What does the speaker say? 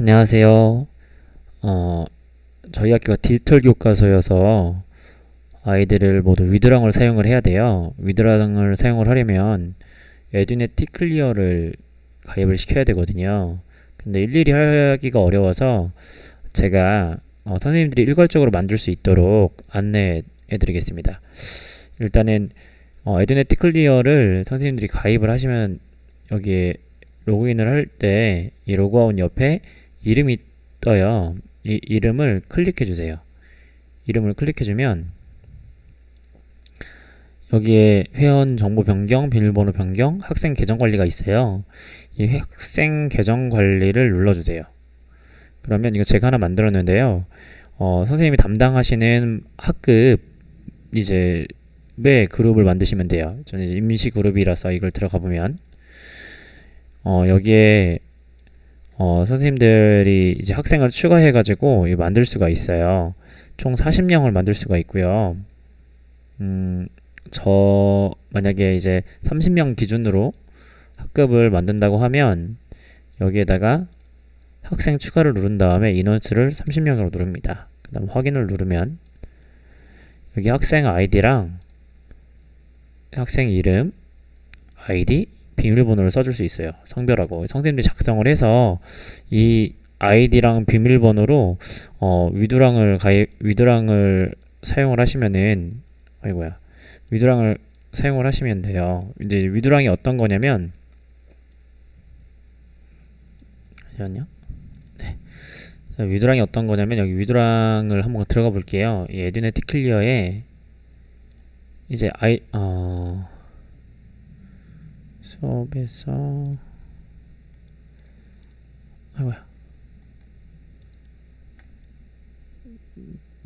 안녕하세요. 어, 저희 학교가 디지털 교과서여서 아이들을 모두 위드랑을 사용을 해야 돼요. 위드랑을 사용을 하려면 에듀넷 티클리어를 가입을 시켜야 되거든요. 근데 일일이 하기가 어려워서 제가 어, 선생님들이 일괄적으로 만들 수 있도록 안내해 드리겠습니다. 일단은 어, 에듀넷 티클리어를 선생님들이 가입을 하시면 여기에 로그인을 할 때 이 로그아웃 옆에 이름이 떠요. 이 이름을 클릭해 주세요. 이름을 클릭해 주면 여기에 회원 정보 변경, 비밀번호 변경, 학생 계정 관리가 있어요. 이 학생 계정 관리를 눌러 주세요. 그러면 이거 제가 하나 만들었는데요. 어, 선생님이 담당하시는 학급 이제 의 그룹을 만드시면 돼요. 저는 이제 임시 그룹이라서 이걸 들어가 보면 어, 여기에 어, 선생님들이 이제 학생을 추가해가지고 만들 수가 있어요. 총 40명을 만들 수가 있고요. 음, 저 만약에 이제 30명 기준으로 학급을 만든다고 하면 여기에다가 학생 추가를 누른 다음에 인원수를 30명으로 누릅니다. 그 다음 확인을 누르면 여기 학생 아이디랑 학생 이름, 아이디, 비밀번호를 써줄 수 있어요. 성별하고 선생님들이 작성을 해서 이 아이디랑 비밀번호로 어, 위두랑을 가입 위두랑을 사용을 하시면은 아이고야 위두랑을 사용을 하시면 돼요. 이제 위두랑이 어떤 거냐면 잠시만요. 네. 자, 위두랑이 어떤 거냐면 여기 위두랑을 한번 들어가 볼게요. 이 에듀넷 티클리어에 이제 아이 어 수업에서 아이고야